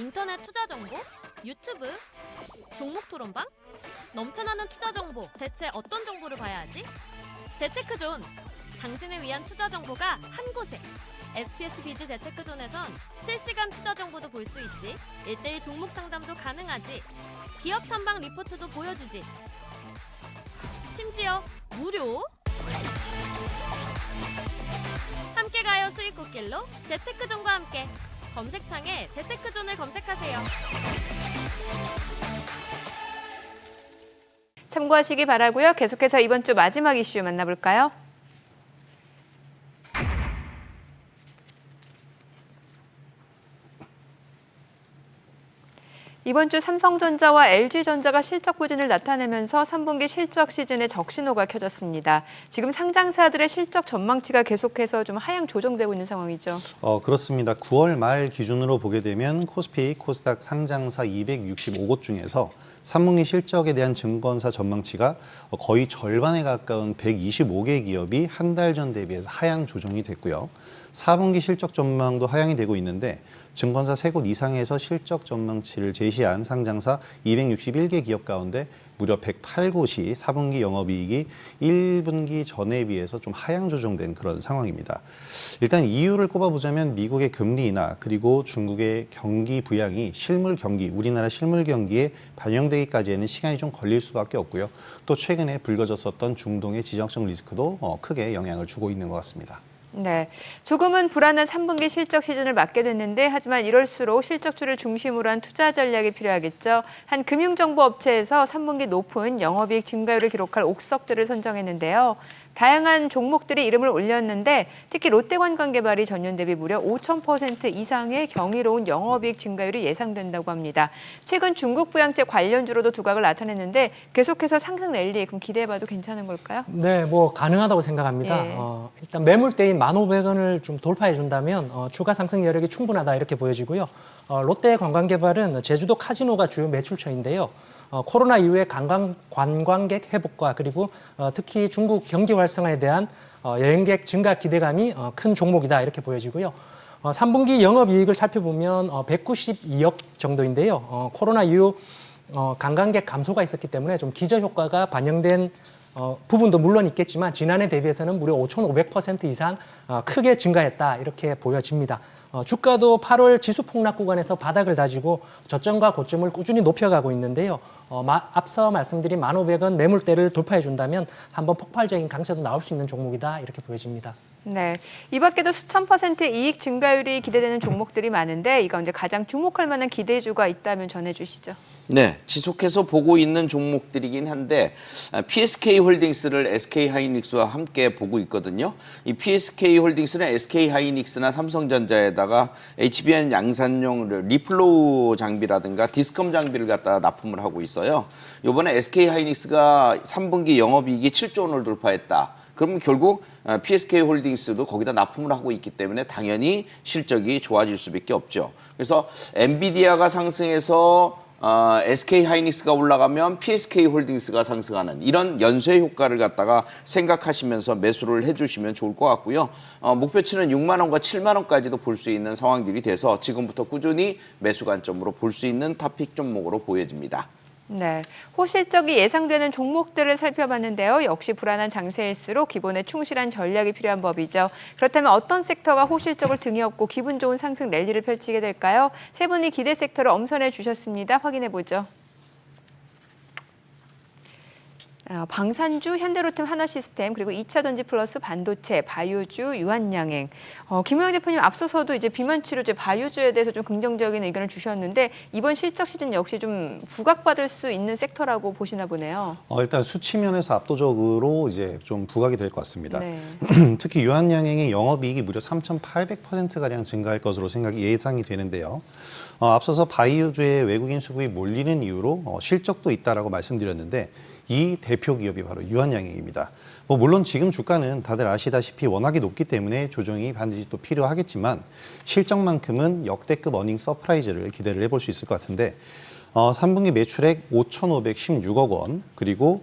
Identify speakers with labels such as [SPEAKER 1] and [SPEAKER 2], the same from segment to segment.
[SPEAKER 1] 인터넷 투자 정보, 유튜브, 종목 토론방, 넘쳐나는 투자 정보. 대체 어떤 정보를 봐야 하지? 재테크존. 당신을 위한 투자 정보가 한 곳에. SPS 비즈 재테크존에선 실시간 투자 정보도 볼 수 있지. 1대1 종목 상담도 가능하지. 기업 탐방 리포트도 보여주지. 심지어 무료. 함께 가요 수익 꽃길로 재테크존과 함께 검색창에 재테크존을 검색하세요.
[SPEAKER 2] 참고하시기 바라고요. 계속해서 이번 주 마지막 이슈 만나볼까요? 이번 주 삼성전자와 LG전자가 실적 부진을 나타내면서 3분기 실적 시즌에 적신호가 켜졌습니다. 지금 상장사들의 실적 전망치가 계속해서 좀 하향 조정되고 있는 상황이죠.
[SPEAKER 3] 어, 그렇습니다. 9월 말 기준으로 보게 되면 코스피, 코스닥 상장사 265곳 중에서 3분기 실적에 대한 증권사 전망치가 거의 절반에 가까운 125개 기업이 한 달 전 대비해서 하향 조정이 됐고요. 4분기 실적 전망도 하향이 되고 있는데 증권사 세 곳 이상에서 실적 전망치를 제시한 상장사 261개 기업 가운데 무려 108곳이 4분기 영업이익이 1분기 전에 비해서 좀 하향 조정된 그런 상황입니다. 일단 이유를 꼽아보자면 미국의 금리 인하 그리고 중국의 경기 부양이 실물 경기, 우리나라 실물 경기에 반영되기까지에는 시간이 좀 걸릴 수밖에 없고요. 또 최근에 불거졌었던 중동의 지정적 리스크도 어, 크게 영향을 주고 있는 것 같습니다.
[SPEAKER 2] 네, 조금은 불안한 3분기 실적 시즌을 맞게 됐는데 하지만 이럴수록 실적주를 중심으로 한 투자 전략이 필요하겠죠. 한 금융정보 업체에서 3분기 높은 영업이익 증가율을 기록할 옥석들을 선정했는데요. 다양한 종목들이 이름을 올렸는데 특히 롯데관광개발이 전년 대비 무려 5,000% 이상의 경이로운 영업이익 증가율이 예상된다고 합니다. 최근 중국 부양제 관련주로도 두각을 나타냈는데 계속해서 상승 랠리 그럼 기대해봐도 괜찮은 걸까요?
[SPEAKER 4] 네, 뭐 가능하다고 생각합니다.
[SPEAKER 2] 예.
[SPEAKER 4] 어, 일단 매물대인 1,500원을 좀 돌파해 준다면 어, 추가 상승 여력이 충분하다 이렇게 보여지고요. 어, 롯데 관광개발은 제주도 카지노가 주요 매출처인데요. 어, 코로나 이후에 관광, 관광객 회복과 그리고 어, 특히 중국 경기 활성화에 대한 어, 여행객 증가 기대감이 어, 큰 종목이다 이렇게 보여지고요. 어, 3분기 영업이익을 살펴보면 어, 192억 정도인데요. 어, 코로나 이후 어, 관광객 감소가 있었기 때문에 좀 기저 효과가 반영된 어, 부분도 물론 있겠지만 지난해 대비해서는 무려 5,500% 이상 어, 크게 증가했다 이렇게 보여집니다. 어, 주가도 8월 지수 폭락 구간에서 바닥을 다지고 저점과 고점을 꾸준히 높여가고 있는데요. 어, 마- 앞서 말씀드린 1,500원 매물대를 돌파해 준다면 한번 폭발적인 강세도 나올 수 있는 종목이다 이렇게 보여집니다.
[SPEAKER 2] 네. 이 밖에도 수천 퍼센트 이익 증가율이 기대되는 종목들이 많은데 이 가운데 가장 주목할 만한 기대주가 있다면 전해주시죠.
[SPEAKER 5] 네, 지속해서 보고 있는 종목들이긴 한데 아, PSK 홀딩스를 SK 하이닉스와 함께 보고 있거든요. 이 PSK 홀딩스는 SK 하이닉스나 삼성전자에다가 HBM 양산용 리플로우 장비라든가 디스컴 장비를 갖다 납품을 하고 있어요. 이번에 SK 하이닉스가 3분기 영업이익이 7조 원을 돌파했다. 그러면 결국 어, PSK 홀딩스도 거기다 납품을 하고 있기 때문에 당연히 실적이 좋아질 수밖에 없죠. 그래서 엔비디아가 상승해서 어, SK 하이닉스가 올라가면 PSK 홀딩스가 상승하는 이런 연쇄 효과를 갖다가 생각하시면서 매수를 해주시면 좋을 것 같고요. 어, 목표치는 6만 원과 7만 원까지도 볼 수 있는 상황들이 돼서 지금부터 꾸준히 매수 관점으로 볼 수 있는 탑픽 종목으로 보여집니다.
[SPEAKER 2] 네. 호실적이 예상되는 종목들을 살펴봤는데요. 역시 불안한 장세일수록 기본에 충실한 전략이 필요한 법이죠. 그렇다면 어떤 섹터가 호실적을 등에 업고 기분 좋은 상승 랠리를 펼치게 될까요? 세 분이 기대 섹터를 엄선해 주셨습니다. 확인해 보죠. 아, 방산주, 현대로템 하나시스템 그리고 2차 전지 플러스 반도체, 바이오주, 유한양행. 어, 김호영 대표님 앞서서도 이제 비만 치료제 바이오주에 대해서 좀 긍정적인 의견을 주셨는데 이번 실적 시즌 역시 좀 부각받을 수 있는 섹터라고 보시나 보네요.
[SPEAKER 3] 어, 일단 수치 면에서 압도적으로 이제 좀 부각이 될 것 같습니다.
[SPEAKER 2] 네.
[SPEAKER 3] 특히 유한양행의 영업이익이 무려 3,800% 가량 증가할 것으로 생각이 예상이 되는데요. 어, 앞서서 바이오주의 외국인 수급이 몰리는 이유로 어, 실적도 있다라고 말씀드렸는데 이 대표 기업이 바로 유한양행입니다. 뭐 물론 지금 주가는 다들 아시다시피 워낙에 높기 때문에 조정이 반드시 또 필요하겠지만 실적만큼은 역대급 어닝 서프라이즈를 기대를 해볼 수 있을 것 같은데 어, 3분기 매출액 5,516억 원 그리고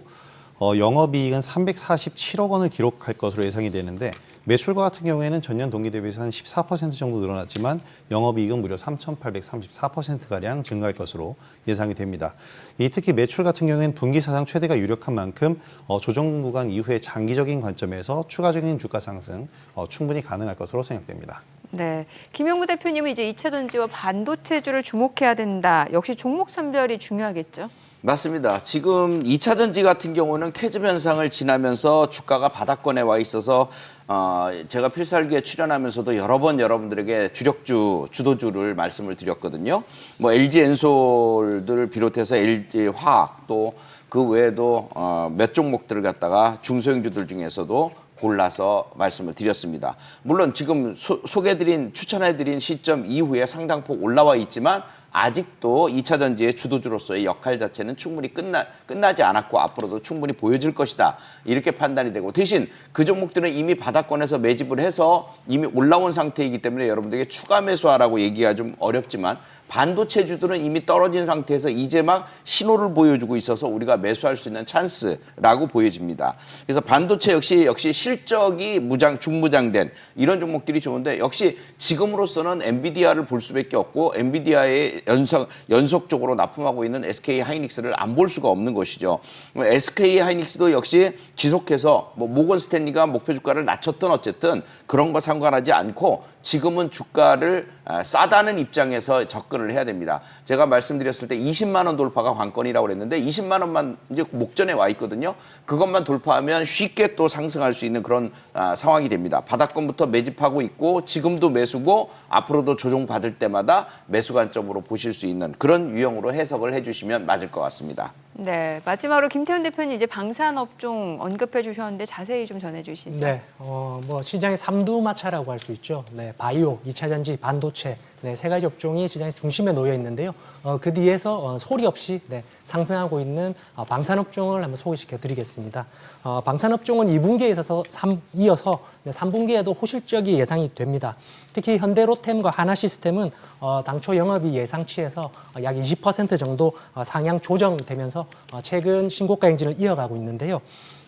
[SPEAKER 3] 어, 영업이익은 347억 원을 기록할 것으로 예상이 되는데 매출과 같은 경우에는 전년 동기 대비해서 한 14% 정도 늘어났지만 영업이익은 무려 3,834%가량 증가할 것으로 예상이 됩니다. 이 특히 매출 같은 경우에는 분기 사상 최대가 유력한 만큼 어, 조정 구간 이후에 장기적인 관점에서 추가적인 주가 상승 어, 충분히 가능할 것으로 생각됩니다.
[SPEAKER 2] 네. 김용구 대표님은 이제 2차 전지와 반도체주를 주목해야 된다. 역시 종목 선별이 중요하겠죠.
[SPEAKER 5] 맞습니다. 지금 2차 전지 같은 경우는 캐즘 현상을 지나면서 주가가 바닥권에 와 있어서 어, 제가 필살기에 출연하면서도 여러 번 여러분들에게 주력주, 주도주를 말씀을 드렸거든요. 뭐 LG 엔솔들 비롯해서 LG 화학 또 그 외에도 어, 몇 종목들을 갖다가 중소형주들 중에서도 골라서 말씀을 드렸습니다. 물론 지금 소, 소개드린 추천해드린 시점 이후에 상당폭 올라와 있지만 아직도 2차 전지의 주도주로서의 역할 자체는 충분히 끝나, 끝나지 않았고 앞으로도 충분히 보여질 것이다. 이렇게 판단이 되고 대신 그 종목들은 이미 바닥권에서 매집을 해서 이미 올라온 상태이기 때문에 여러분들에게 추가 매수하라고 얘기가 좀 어렵지만 반도체주들은 이미 떨어진 상태에서 이제 막 신호를 보여주고 있어서 우리가 매수할 수 있는 찬스라고 보여집니다. 그래서 반도체 역시 역시 실적이 무장 중무장된 이런 종목들이 좋은데 역시 지금으로서는 엔비디아를 볼 수밖에 없고 엔비디아의 연속 연속적으로 납품하고 있는 SK 하이닉스를 안 볼 수가 없는 것이죠. SK 하이닉스도 역시 지속해서 뭐 모건 스탠리가 목표 주가를 낮췄던 어쨌든 그런 거 상관하지 않고 지금은 주가를 아, 싸다는 입장에서 접근을 해야 됩니다. 제가 말씀드렸을 때 20만 원 돌파가 관건이라고 그랬는데 20만 원만 이제 목전에 와 있거든요. 그것만 돌파하면 쉽게 또 상승할 수 있는 그런 아, 상황이 됩니다. 바닥권부터 매집하고 있고 지금도 매수고 앞으로도 조정 받을 때마다 매수 관점으로 보실 수 있는 그런 유형으로 해석을 해주시면 맞을 것 같습니다.
[SPEAKER 2] 네. 마지막으로 김태훈 대표님 이제 방산업종 언급해 주셨는데 자세히 좀 전해 주시죠.
[SPEAKER 4] 네, 어, 뭐 시장의 삼두마차라고 할 수 있죠. 네, 바이오, 2차 전지, 반도체, 네, 세 가지 업종이 시장의 중심에 놓여 있는데요. 어, 그 뒤에서 어, 소리 없이 네, 상승하고 있는 어, 방산업종을 한번 소개시켜 드리겠습니다. 어, 방산업종은 2분기에 있어서 3, 이어서 네, 3분기에도 호실적이 예상이 됩니다. 특히 현대로템과 하나시스템은 어, 당초 영업이 예상치에서 어, 약20% 정도 어, 상향 조정되면서 어, 최근 신고가 행진을 이어가고 있는데요.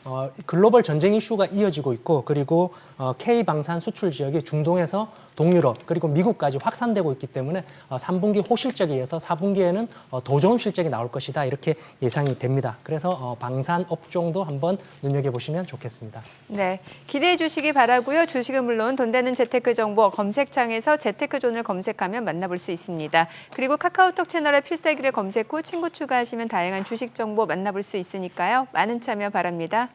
[SPEAKER 4] 어, 글로벌 전쟁 이슈가 이어지고 있고 그리고 어, K 방산 수출 지역이 중동에서 동유럽 그리고 미국까지 확산되고 있기 때문에 어, 3분기 호실적에 의해서 4분기에는 어, 더 좋은 실적이 나올 것이다 이렇게 예상이 됩니다. 그래서 어, 방산 업종도 한번 눈여겨 보시면 좋겠습니다.
[SPEAKER 2] 네, 기대해 주시기 바라고요. 주식은 물론 돈 되는 재테크 정보 검색창에서 재테크존을 검색하면 만나볼 수 있습니다. 그리고 카카오톡 채널에 필살기를 검색 후 친구 추가하시면 다양한 주식 정보 만나볼 수 있으니까요. 많은 참여 바랍니다.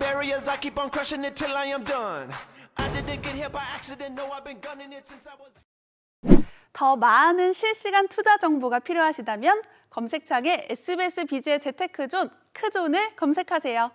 [SPEAKER 6] Barriers. I keep on crushing it till I am done. I just didn't get here by accident. No, I've been gunning it since I was.
[SPEAKER 7] 더 많은 실시간 투자 정보가 필요하시다면 검색창에 SBS 비즈의 재테크존 크존을 검색하세요.